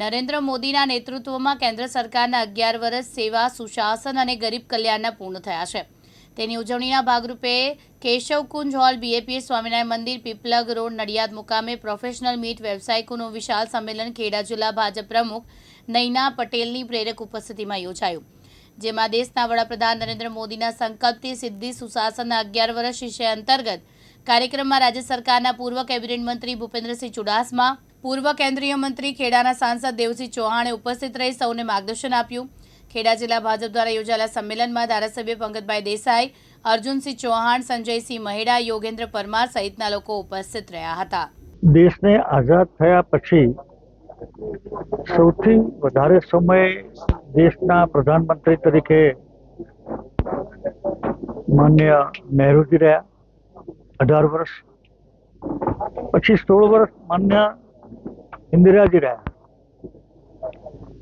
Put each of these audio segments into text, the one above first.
નરેન્દ્ર મોદીના નેતૃત્વમાં કેન્દ્ર સરકારના અગિયાર વર્ષ સેવા, સુશાસન અને ગરીબ કલ્યાણના પૂર્ણ થયા છે. તેની ઉજવણીના ભાગરૂપે કેશવકુંજ હોલ બીએપીએ સ્વામિનારાયણ મંદિર, પીપલગ રોડ, નડિયાદ મુકામે પ્રોફેશનલ મીટ વ્યવસાયિકોનું વિશાળ સંમેલન ખેડા જિલ્લા ભાજપ પ્રમુખ નૈના પટેલની પ્રેરક ઉપસ્થિતિમાં યોજાયું. જેમાં દેશના વડાપ્રધાન નરેન્દ્ર મોદીના સંકલ્પથી સિદ્ધિ, સુશાસનના અગિયાર વર્ષ વિષય અંતર્ગત કાર્યક્રમમાં રાજ્ય સરકારના પૂર્વ કેબિનેટ મંત્રી ભૂપેન્દ્રસિંહ ચુડાસમા પૂર્વ કેન્દ્રીય મંત્રી ખેડાના સાંસદ દેવસિંહ ચૌહાણે ઉપસ્થિત રહી સૌને માર્ગદર્શન આપ્યું. ખેડા જિલ્લા ભાજપ દ્વારા યોજાયેલા સંમેલનમાં ધારાસભ્ય પંકજભાઈ દેસાઈ, અર્જુનસિંહ ચૌહાણ, સંજયસિંહ મહેડા, યોગેન્દ્ર પરમાર સહિતના લોકો ઉપસ્થિત રહ્યા હતા. દેશને આઝાદ થયા પછી સૌથી વધારે સમય દેશના પ્રધાનમંત્રી તરીકે માન્ય નહેરુજી રહ્યા. અઢાર વર્ષ. પછી સોળ વર્ષ માન્ય ઇન્દિરાજી રહ્યા.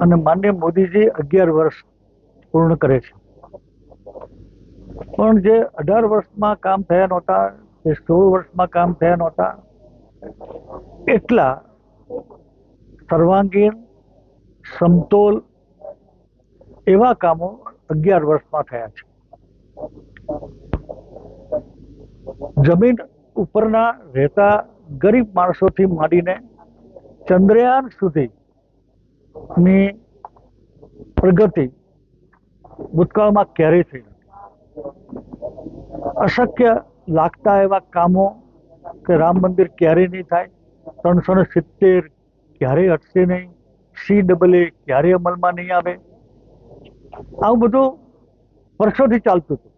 અને માન્ય મોદીજી અગિયાર વર્ષ પૂર્ણ કરે છે. પણ જે અઢાર વર્ષમાં કામ થયા નહોતા, જે સોળ વર્ષમાં કામ થયા નહોતા, એટલા સર્વાંગીણ, સમતોલ એવા કામો અગિયાર વર્ષમાં થયા છે. જમીન ઉપરના રહેતા ગરીબ માણસોથી માંડીને ચંદ્રયાન સુધીની પ્રગતિ ભૂતકાળમાં ક્યારેય થઈ અશક્ય લાગતા એવા કામો કે રામ મંદિર ક્યારેય નહીં થાય, ત્રણસો ને સિત્તેર ક્યારેય હટશે નહીં સી ડબલ એ ક્યારેય અમલમાં નહીં આવે. આવું બધું વર્ષોથી ચાલતું હતું.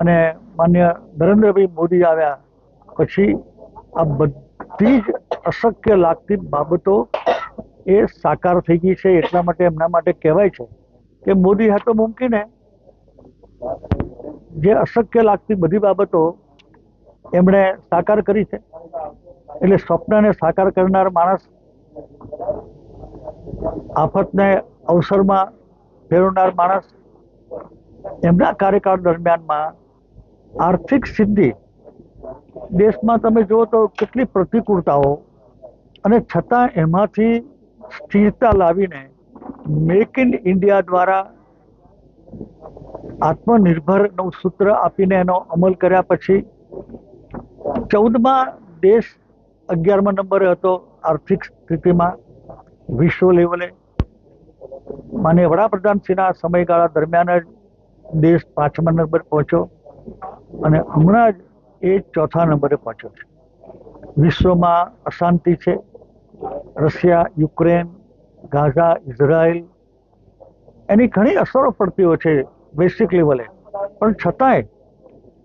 અને માન્ય નરેન્દ્રભાઈ મોદી આવ્યા પછી આ બધી જ અશક્ય લાગતી બાબતો એ સાકાર થઈ ગઈ છે. એટલા માટે એમના માટે કહેવાય છે કે મોદી હાટો મૂકીને જે અશક્ય લાગતી બધી બાબતો એમણે સાકાર કરી છે. એટલે સ્વપ્નને સાકાર કરનાર માણસ આફતને અવસરમાં ફેરવનાર માણસ એમના કાર્યકાળ દરમિયાનમાં આર્થિક સિદ્ધિ દેશમાં તમે જુઓ તો કેટલી પ્રતિકૂળતાઓ અને છતાં એમાંથી સ્થિરતા લાવીને મેક ઇન ઇન્ડિયા દ્વારા આત્મનિર્ભરનું સૂત્ર આપીને એનો અમલ કર્યા પછી ચૌદમાં દેશ અગિયારમા નંબરે હતો આર્થિક સ્થિતિમાં વિશ્વ લેવલે. માન્ય વડાપ્રધાનશ્રીના સમયગાળા દરમિયાન જ દેશ પાંચમા નંબર પહોંચ્યો અને હમણાં જ એ ચોથા નંબરે પહોંચ્યો છે. વિશ્વમાં અશાંતિ છે. રશિયા, યુક્રેન, ગાઝા, ઇઝરાયલ એની ઘણી અસરો પડતી હોય છે વૈશ્વિક લેવલે. પણ છતાંય,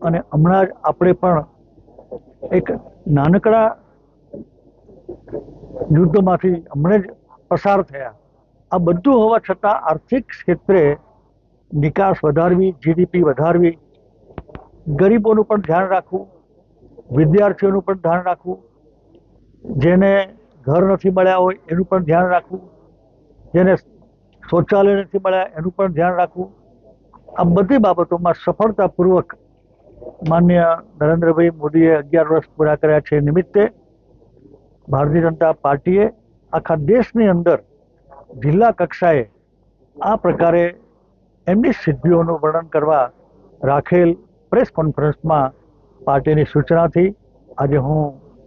અને હમણાં જ આપણે પણ એક નાનકડા યુદ્ધમાંથી હમણાં જ પસાર થયા. આ બધું હોવા છતાં આર્થિક ક્ષેત્રે નિકાસ વધારવી, જીડીપી વધારવી, ગરીબોનું પણ ધ્યાન રાખવું, વિદ્યાર્થીઓનું પણ ધ્યાન રાખવું, જેને ઘર નથી મળ્યા હોય એનું પણ ધ્યાન રાખવું. જેને શૌચાલય નથી મળ્યા એનું પણ ધ્યાન રાખવું. આ બધી બાબતોમાં સફળતાપૂર્વક માન્ય નરેન્દ્રભાઈ મોદીએ અગિયાર વર્ષ પૂરા કર્યા છે નિમિત્તે ભારતીય જનતા પાર્ટીએ આખા દેશની અંદર જિલ્લા કક્ષાએ આ પ્રકારે એમની સિદ્ધિઓનું વર્ણન કરવા રાખેલ પ્રેસ કોન્ફરન્સમાં પાર્ટીની સૂચનાથી આજે હું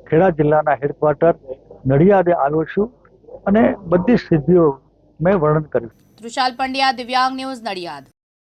ખેડા જિલ્લાના હેડક્વાર્ટર નડિયાદે આવ્યો છું અને બધી સિદ્ધિઓ મેં વર્ણન કર્યું તૃષાલ પંડ્યા દિવ્યાંગ ન્યૂઝ નડિયાદ.